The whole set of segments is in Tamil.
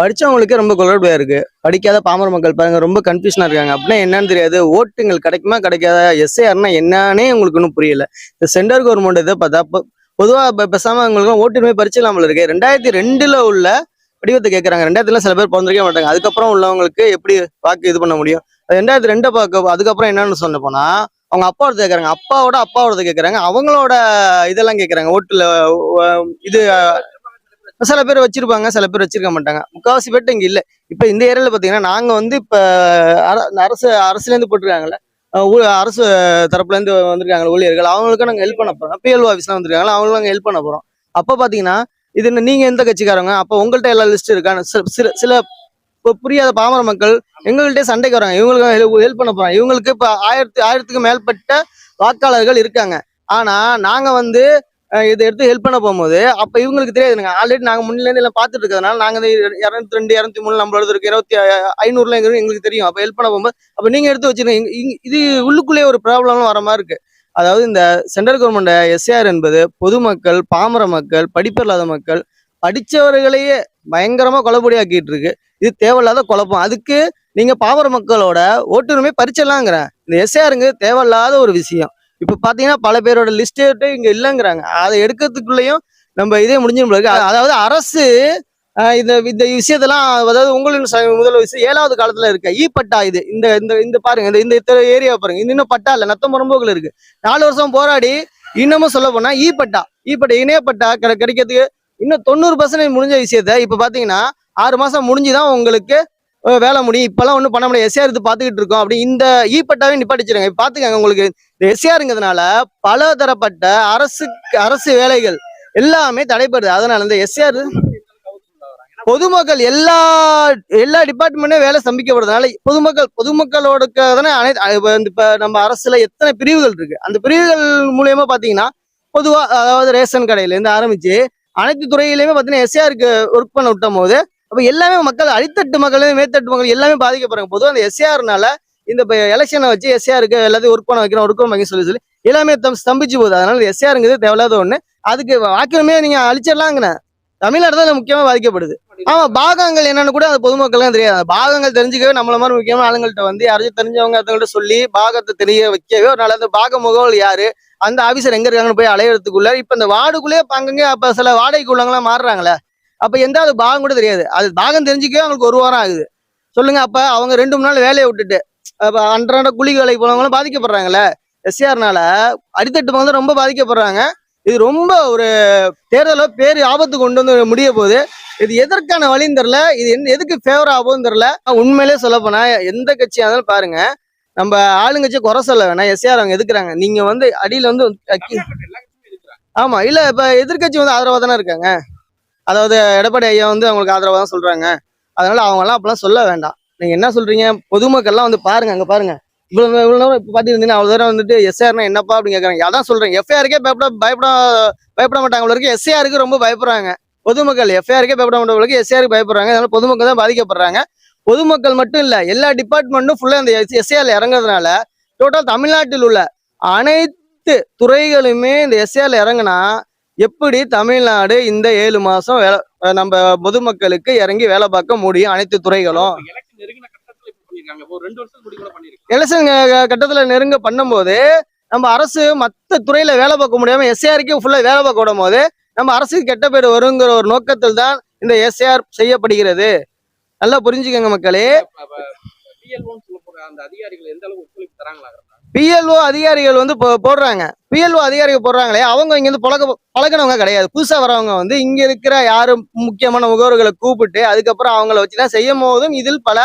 படிச்சவங்களுக்கு ரொம்ப குளறுபடியா இருக்கு. படிக்காத பாமர மக்கள் பாருங்க ரொம்ப கன்ஃபியூஷனா இருக்காங்க. அப்படின்னா என்னன்னு தெரியாது. ஓட்டுங்கள் கிடைக்குமா கிடைக்காத? எஸ்ஏஆர்னா என்னன்னே உங்களுக்கு இன்னும் புரியல. இந்த சென்ட்ரல் கவர்மெண்ட் இதை பார்த்தா பொதுவாக பொதுவா பேசாமல் பேசாம உங்களுக்கு ஓட்டுரிமை பரிச்சில்லாமல் இருக்கு. ரெண்டாயிரத்தி ரெண்டுல உள்ள வடிவத்தை கேட்கறாங்க ரெண்டாயிரத்துல சில பேர் பிறந்திருக்க மாட்டாங்க. அதுக்கப்புறம் உள்ளவங்களுக்கு எப்படி வாக்கு இது பண்ண முடியும்? அது ரெண்டாயிரத்தி ரெண்டை பார்க்க அதுக்கப்புறம் என்னன்னு சொன்ன போனா அவங்க அப்பாவோட கேட்கறாங்க அப்பாவோட அப்பாவோட கேட்கறாங்க அவங்களோட இதெல்லாம் கேட்கறாங்க ஓட்டுல இது சில பேர் வச்சிருப்பாங்க சில பேர் வச்சிருக்க மாட்டாங்க. முக்காவாசி பேர்ட்ட இங்க இல்ல. இப்ப இந்த ஏரியால பாத்தீங்கன்னா நாங்க வந்து இப்ப அர- அரசு அரசுல இருந்து போட்டிருக்காங்கல்ல ஊ- அரசு தரப்புல இருந்து வந்திருக்காங்க ஊழியர்கள். அவங்களுக்கு நாங்க ஹெல்ப் பண்ண போறோம். பிஎல்ஓ ஆஃபீஸ்லாம் வந்திருக்காங்க அவங்களுக்கு நாங்க ஹெல்ப் பண்ண போறோம். அப்ப பாத்தீங்கன்னா இது நீங்கள் நீங்க எந்த கட்சிக்காரங்க? அப்ப உங்கள்கிட்ட எல்லா லிஸ்ட் இருக்கான்னு சில- சில சில புரியாத பாமர மக்கள் எங்கள்கிட்ட சண்டைக்கு வராங்க. இவங்களுக்கு ஹெல்ப் பண்ண போறாங்க இவங்களுக்கு இப்ப ஆயிரத்து ஆயிரத்துக்கு மேற்பட்ட வாக்காளர்கள் இருக்காங்க. ஆனா நாங்க வந்து இதை எடுத்து ஹெல்ப் பண்ண போகும்போது அப்போ இவங்களுக்கு தெரியாதுங்க ஆல்ரெடி நாங்கள் முன்னிலேருந்து எல்லாம் பார்த்துட்டு இருக்கிறதுனால நாங்கள் இந்த இரநூத்தி ரெண்டு இரநூத்தி மூணு நம்மளோட இருக்கு இருபத்தி ஐநூறுல எங்களுக்கு தெரியும். அப்போ ஹெல்ப் பண்ண போகும்போது அப்போ நீங்கள் எடுத்து வச்சிருக்கீங்க இது உள்ளுக்குள்ளேயே ஒரு ப்ராப்ளம்லாம் வர மாதிரி இருக்கு. அதாவது இந்த சென்ட்ரல் கவர்மெண்ட் எஸ்ஏஆர் என்பது பொதுமக்கள் பாமர மக்கள் படிப்பில்லாத மக்கள் படித்தவர்களையே பயங்கரமாக குழப்படியாக்கிட்டு இருக்கு. இது தேவையில்லாத குழப்பம். அதுக்கு நீங்கள் பாமர மக்களோட ஓட்டுரிமை பறிச்சிடலாங்கிறேன். இந்த எஸ்ஏஆருங்கிறது தேவையில்லாத ஒரு விஷயம். இப்ப பாத்தீங்கன்னா பல பேரோட லிஸ்டே இங்க இல்லைங்கிறாங்க. அதை எடுக்கிறதுக்குள்ளேயும் நம்ம இதே முடிஞ்சிடும் இருக்கு. அதாவது அரசு இந்த இந்த விஷயத்தெல்லாம் அதாவது உங்களின் முதல் விஷயம் ஏழாவது காலத்துல இருக்க ஈ பட்டா இது. இந்த இந்த இந்த பாருங்க இந்த இந்த ஏரியா பாருங்க. இன்னும் பட்டா இல்ல நத்தம் புறம்போக்குல இருக்கு. நாலு வருஷம் போராடி இன்னமும் சொல்ல போனா ஈ பட்டா. ஈ பட்டா இணைய பட்டா கிடைக்கிறதுக்கு இன்னும் தொண்ணூறு பர்சன்டேஜ் முடிஞ்ச விஷயத்த இப்ப பாத்தீங்கன்னா ஆறு மாசம் முடிஞ்சுதான் உங்களுக்கு வேலை முடியும். இப்பெல்லாம் ஒன்றும் பண்ண முடியாது. எஸ்ஆர் இது பார்த்துக்கிட்டு இருக்கோம். அப்படி இந்த ஈப்பட்டாவே நிப்பாட்டிச்சிருங்க. இப்ப உங்களுக்கு. இந்த எஸ்ஆருங்கிறதுனால பல தரப்பட்ட அரசு அரசு வேலைகள் எல்லாமே தடைபடுது. அதனால இந்த எஸ்ஆர் பொதுமக்கள் எல்லா எல்லா டிபார்ட்மெண்ட்டும் வேலை சம்பிக்கப்படுறதுனால பொதுமக்கள் பொதுமக்களோட தானே அனைத்து இப்போ நம்ம அரசுல எத்தனை பிரிவுகள் இருக்கு. அந்த பிரிவுகள் மூலியமா பாத்தீங்கன்னா பொதுவா அதாவது ரேஷன் கடையிலேருந்து ஆரம்பிச்சு அனைத்து துறையிலையுமே பாத்தீங்கன்னா எஸ்ஆருக்கு ஒர்க் பண்ண விட்டும் போது அப்ப எல்லாமே மக்கள் அடித்தட்டு மக்களும் மேத்தட்டு மக்கள் எல்லாமே பாதிக்கப்படுறாங்க. பொதுவாக அந்த எஸ்ஏஆர்னால இந்த எலெக்ஷனை வச்சு எஸ்ஏஆருக்கு எல்லாத்தையும் ஒர்க் பண்ண வைக்கிறோம் ஒர்க் பண்ண வைக்க சொல்லி சொல்லி எல்லாமே தம் ஸ்தம்பிச்சு போகுது. அதனால எஸ்ஏஆருங்கிறது தேவையில்லாத ஒண்ணு. அதுக்கு வாக்கியமே நீங்க அழிச்சிடலாங்கண்ணே. தமிழ்நாடு தான் முக்கியமா பாதிக்கப்படுது. ஆமா பாகங்கள் என்னன்னு கூட அது பொதுமக்கள்லாம் தெரியாது. பாகங்கள் தெரிஞ்சுக்கவே நம்மள மாதிரி முக்கியமான ஆளுங்கள்ட்ட வந்து யாராச்சும் தெரிஞ்சவங்க அதுங்கள்ட்ட சொல்லி பாகத்தை தெரிய வைக்கவே ஒரு அந்த பாக முகவல் யாரு? அந்த ஆபீசர் எங்க இருக்காங்கன்னு போய் அலையறதுக்குள்ள இப்ப இந்த வார்டுக்குள்ளேயே அங்கங்க அப்ப சில வாடகைக்கு உள்ளவங்களாம் மாறுறாங்களே. அப்ப எந்த அது பாகம் கூட தெரியாது. அது பாகம் தெரிஞ்சுக்கவே அவங்களுக்கு ஒரு வாரம் ஆகுது. சொல்லுங்க அப்ப அவங்க ரெண்டு மூணு நாள் வேலையை விட்டுட்டு அப்ப அன்றாட கூலி வேலைக்கு போனவங்களும் பாதிக்கப்படுறாங்கல்ல. எஸ்ஆர்னால அடித்தட்டு வந்து ரொம்ப பாதிக்கப்படுறாங்க. இது ரொம்ப ஒரு தேர்தல பேர் ஆபத்து கொண்டு வந்து முடிய போகுது. இது எதற்கான வழின்னு தெரியல. இது எதுக்கு ஃபேவர் ஆகும்னு தெரியல. உண்மையிலே சொல்ல போனா எந்த கட்சியா இருந்தாலும் பாருங்க நம்ம ஆளுங்கட்சி குறை சொல்ல வேணாம். எஸ்ஆர் அவங்க எதுக்குறாங்க? நீங்க வந்து அடியில வந்து ஆமா இல்ல இப்ப எதிர்க்கட்சி வந்து ஆதரவா தானே இருக்காங்க? அதாவது எடப்பாடி ஐயா வந்து அவங்களுக்கு ஆதரவாக தான் சொல்கிறாங்க அதனால அவங்கெல்லாம் அப்பெல்லாம் சொல்ல வேண்டாம். நீங்கள் என்ன சொல்கிறீங்க பொதுமக்கள்லாம் வந்து பாருங்க அங்கே பாருங்க. இவ்வளோ இவ்வளோ நேரம் இப்ப அவ்வளோ தூரம் வந்துட்டு எஸ்ஆர்னா என்னப்பா அப்படின்னு கேட்குறாங்க அதான் சொல்கிறேன் எஃப்ஐஆருக்கே பயப்பட பயப்பட பயப்பட மாட்டாங்க போல இருக்கு. எஸ்ஐஆருக்கு ரொம்ப பயப்படுறாங்க. பொதுமக்கள் எஃப்ஐஆருக்கே பயப்பட மாட்டவங்களுக்கு எஸ்ஆருக்கு பயப்படுறாங்க. அதனால பொதுமக்கள் தான் பாதிக்கப்படுறாங்க. பொதுமக்கள் மட்டும் இல்லை எல்லா டிபார்ட்மெண்ட்டும் ஃபுல்லாக இந்த எஸ்ஏஆரில் இறங்குறதுனால டோட்டல் தமிழ்நாட்டில் உள்ள அனைத்து துறைகளுமே இந்த எஸ்ஏஆரில் இறங்குனா எப்படி தமிழ்நாடு இந்த ஏழு மாசம் நம்ம பொதுமக்களுக்கு இறங்கி வேலை பார்க்க முடியும் அனைத்து துறைகளும்? எலெக்ஷன் கட்டத்துல நெருங்க பண்ணும்போது நம்ம அரசு மத்த துறையில வேலை பார்க்க முடியாம எஸ்ஏஆருக்கே ஃபுல்லா வேலை பார்க்க விடும் போது நம்ம அரசுக்கு கெட்ட பேர் வருங்கிற ஒரு நோக்கத்தில் தான் இந்த எஸ்ஏஆர் செய்யப்படுகிறது. நல்லா புரிஞ்சுக்கங்க மக்களே. அந்த அதிகாரிகள் எந்த அளவுக்கு ஒத்துழைப்பு தராங்களா பிஎல்ஓ அதிகாரிகள் வந்து போடுறாங்க. பிஎல்ஓ அதிகாரிகள் போடுறாங்களே அவங்க இங்க இருந்து பழக பழகினவங்க கிடையாது. புதுசா வரவங்க வந்து இங்க இருக்கிற யாரும் முக்கியமான முகவர்களை கூப்பிட்டு அதுக்கப்புறம் அவங்கள வச்சுதான் செய்யும் போதும் இதில் பல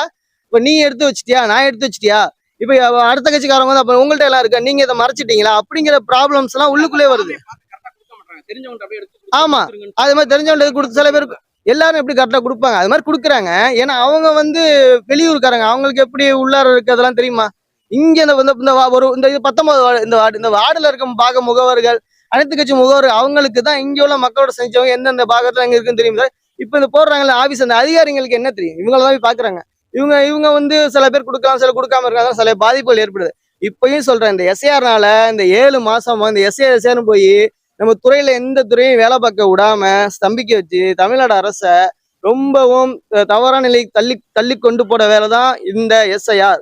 இப்ப நீ எடுத்து வச்சிட்டியா நான் எடுத்து வச்சிட்டியா? இப்ப அடுத்த கட்சிக்காரங்க வந்து அப்ப உங்கள்ட்ட எல்லாம் இருக்கா? நீங்க இதை மறைச்சிட்டீங்களா? அப்படிங்கிற ப்ராப்ளம்ஸ் எல்லாம் உள்ளுக்குள்ளே வருது. ஆமா. அது மாதிரி தெரிஞ்சவங்க கொடுத்து சில பேருக்கு எல்லாரும் எப்படி கரெக்டா கொடுப்பாங்க? அது மாதிரி கொடுக்குறாங்க. ஏன்னா அவங்க வந்து வெளியூர்காரங்க. அவங்களுக்கு எப்படி உள்ளார இருக்கிறதெல்லாம் தெரியுமா? இங்க இந்த இந்த- இந்த ஒரு இந்த இது பத்தொன்பது வார்டு இந்த வார்டு இந்த வார்டுல இருக்க பாக முகவர்கள் அனைத்து கட்சி முகவர் அவங்களுக்கு தான் இங்க உள்ள மக்களோட செஞ்சவங்க எந்தெந்த பாகத்துல எங்க இருக்குன்னு தெரியும். இப்ப இந்த போடுறாங்கல்ல ஆபீஸ் அந்த அதிகாரிங்களுக்கு என்ன தெரியும்? இவங்கள தான் போய் பாக்குறாங்க. இவங்க இவங்க வந்து சில பேர் கொடுக்கலாம் சில கொடுக்காம இருக்காங்க சில பாதிப்புகள் ஏற்படுது. இப்பயும் சொல்றேன் இந்த எஸ்ஏஆர்னால இந்த ஏழு மாசம் இந்த எஸ்ஏஆர் எஸ்ஏர்னு போய் நம்ம துறையில எந்த துறையும் வேலை பார்க்க விடாம ஸ்தம்பிக்க வச்சு தமிழ்நாடு அரச ரொம்பவும் தவறான நிலை தள்ளி தள்ளி கொண்டு போட வேலை தான் இந்த எஸ்ஐஆர்